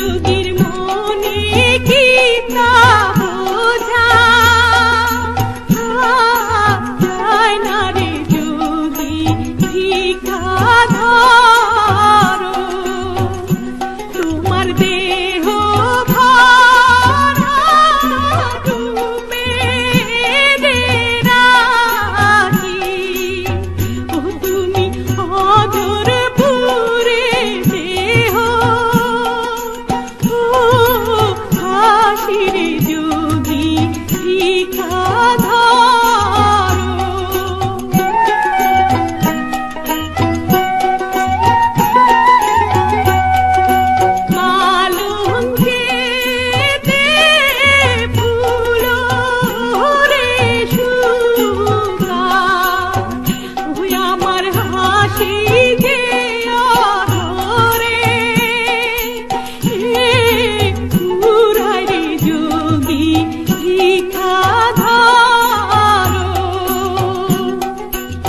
যোগীর মনে কি তা বোঝা? না রে যোগী ভিকা Take.